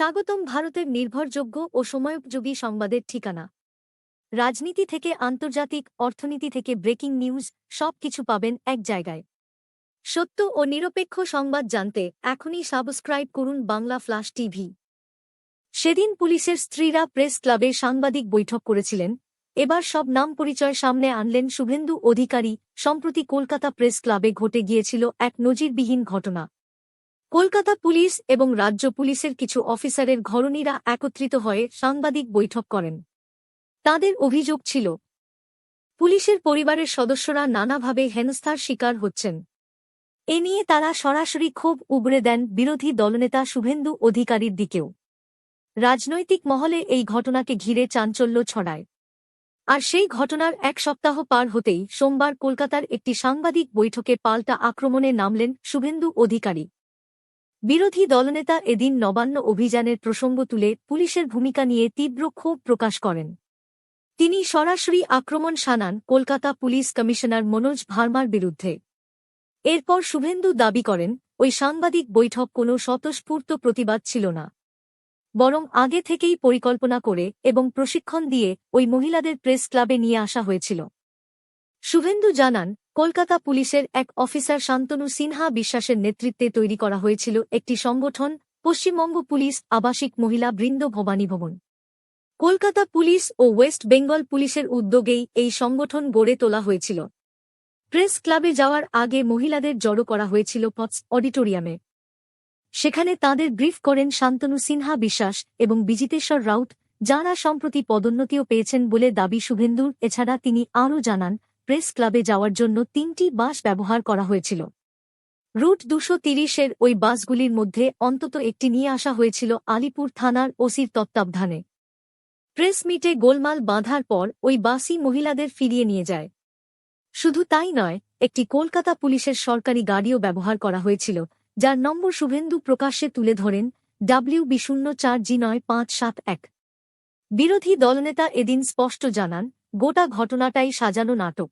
স্বাগতম ভারতের নির্ভরযোগ্য ও সময়োপযোগী সংবাদের ঠিকানা। রাজনীতি থেকে আন্তর্জাতিক অর্থনীতি থেকে ব্রেকিং নিউজ সব কিছু পাবেন এক জায়গায়। সত্য ও নিরপেক্ষ সংবাদ জানতে এখনই সাবস্ক্রাইব করুন বাংলা ফ্লাশ টিভি। সেদিন পুলিশের স্ত্রীরা প্রেস ক্লাবে সাংবাদিক বৈঠক করেছিলেন। এবার সব নাম পরিচয় সামনে আনলেন শুভেন্দু অধিকারী। সম্প্রতি কলকাতা প্রেস ক্লাবে ঘটে গিয়েছিল এক নজিরবিহীন ঘটনা। কলকাতা পুলিশ এবং রাজ্য পুলিশের কিছু অফিসারের ঘরণীরা একত্রিত হয়ে সাংবাদিক বৈঠক করেন। তাদের অভিযোগ ছিল, পুলিশের পরিবারের সদস্যরা নানাভাবে হেনস্থার শিকার হচ্ছেন। এ নিয়ে তারা সরাসরি ক্ষোভ উবড়ে দেন বিরোধী দলনেতা শুভেন্দু অধিকারীর দিকেও। রাজনৈতিক মহলে এই ঘটনাকে ঘিরে চাঞ্চল্য ছড়ায়। আর সেই ঘটনার এক সপ্তাহ পার হতেই সোমবার কলকাতার একটি সাংবাদিক বৈঠকে পাল্টা আক্রমণে নামলেন শুভেন্দু অধিকারী। বিরোধী দলনেতা এদিন নবান্ন অভিযানের প্রসঙ্গ তুলে পুলিশের ভূমিকা নিয়ে তীব্র ক্ষোভ প্রকাশ করেন। তিনি সরাসরি আক্রমণ শানান কলকাতা পুলিশ কমিশনার মনোজ ভার্মার বিরুদ্ধে। এরপর শুভেন্দু দাবি করেন, ওই সাংবাদিক বৈঠক কোনো স্বতঃস্ফূর্ত প্রতিবাদ ছিল না। বরং আগে থেকেই পরিকল্পনা করে এবং প্রশিক্ষণ দিয়ে ওই মহিলাদের প্রেস ক্লাবে নিয়ে আসা হয়েছিল। শুভেন্দু জানান, কলকাতা পুলিশের এক অফিসার শান্তনু সিনহা বিশ্বাসের নেতৃত্বে তৈরি করা হয়েছিল একটি সংগঠন, পশ্চিমবঙ্গ পুলিশ আবাসিক মহিলা বৃন্দ ভবানী ভবন। কলকাতা পুলিশ ও ওয়েস্ট বেঙ্গল পুলিশের উদ্যোগেই এই সংগঠন গড়ে তোলা হয়েছিল। প্রেস ক্লাবে যাওয়ার আগে মহিলাদের জড়ো করা হয়েছিল পটস অডিটোরিয়ামে। সেখানে তাদের ব্রিফ করেন শান্তনু সিনহা বিশ্বাস এবং বিজিতেশ্বর রাউত, যাঁরা সম্প্রতি পদোন্নতিও পেয়েছেন বলে দাবি শুভেন্দুর, এছাড়া তিনি আরও জানান প্রেস ক্লাবে যাওয়ার জন্য তিনটি বাস ব্যবহার করা হয়েছিল। রুট দুশো তিরিশের ওই বাসগুলির মধ্যে অন্তত একটি নিয়ে আসা হয়েছিল আলিপুর থানার ওসির তত্ত্বাবধানে। প্রেস মিটে গোলমাল বাঁধার পর ওই বাসই মহিলাদের ফিরিয়ে নিয়ে যায়। শুধু তাই নয়, একটি কলকাতা পুলিশের সরকারি গাড়িও ব্যবহার করা হয়েছিল, যার নম্বর শুভেন্দু প্রকাশ্যে তুলে ধরেন, ডাব্লিউ বি শূন্য চার জি নয় পাঁচ সাত এক। বিরোধী দলনেতা এদিন স্পষ্ট জানান, গোটা ঘটনাটাই সাজানো নাটক।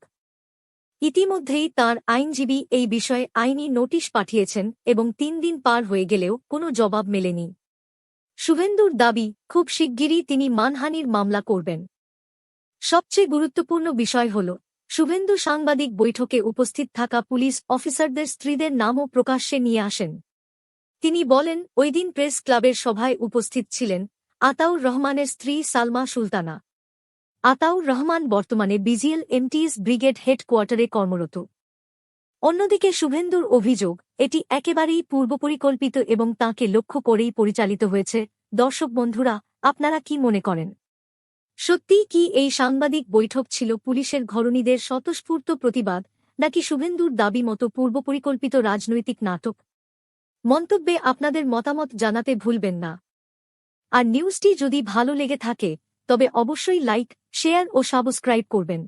ইতিমধ্যেই তার আইনজীবী এই বিষয়ে আইনি নোটিশ পাঠিয়েছেন এবং তিন দিন পার হয়ে গেলেও কোনো জবাব মেলেনি। শুভেন্দুর দাবি, খুব শিগগিরই তিনি মানহানির মামলা করবেন। সবচেয়ে গুরুত্বপূর্ণ বিষয় হল, শুভেন্দু সাংবাদিক বৈঠকে উপস্থিত থাকা পুলিশ অফিসারদের স্ত্রীদের নামও প্রকাশ্যে নিয়ে আসেন। তিনি বলেন ওইদিন প্রেস ক্লাবের সভায় উপস্থিত ছিলেন আতাউর রহমানের স্ত্রী সালমা সুলতানা। আতাউর রহমান বর্তমানে বিজিএল এমটিএস ব্রিগেড হেডকোয়ার্টারে কর্মরত। অন্যদিকে শুভেন্দুর অভিযোগ, এটি একেবারেই পূর্বপরিকল্পিত এবং তাকে লক্ষ্য করেই পরিচালিত হয়েছে। দর্শক বন্ধুরা, আপনারা কি মনে করেন? সত্যিই কি এই সাংবাদিক বৈঠক ছিল পুলিশের ঘরণীদের স্বতঃস্ফূর্ত প্রতিবাদ, নাকি শুভেন্দুর দাবি মতো পূর্বপরিকল্পিত রাজনৈতিক নাটক? মন্তব্যে আপনাদের মতামত জানাতে ভুলবেন না। আর নিউজটি যদি ভালো লেগে থাকে তবে অবশ্যই লাইক শেয়ার ও সাবস্ক্রাইব করবেন।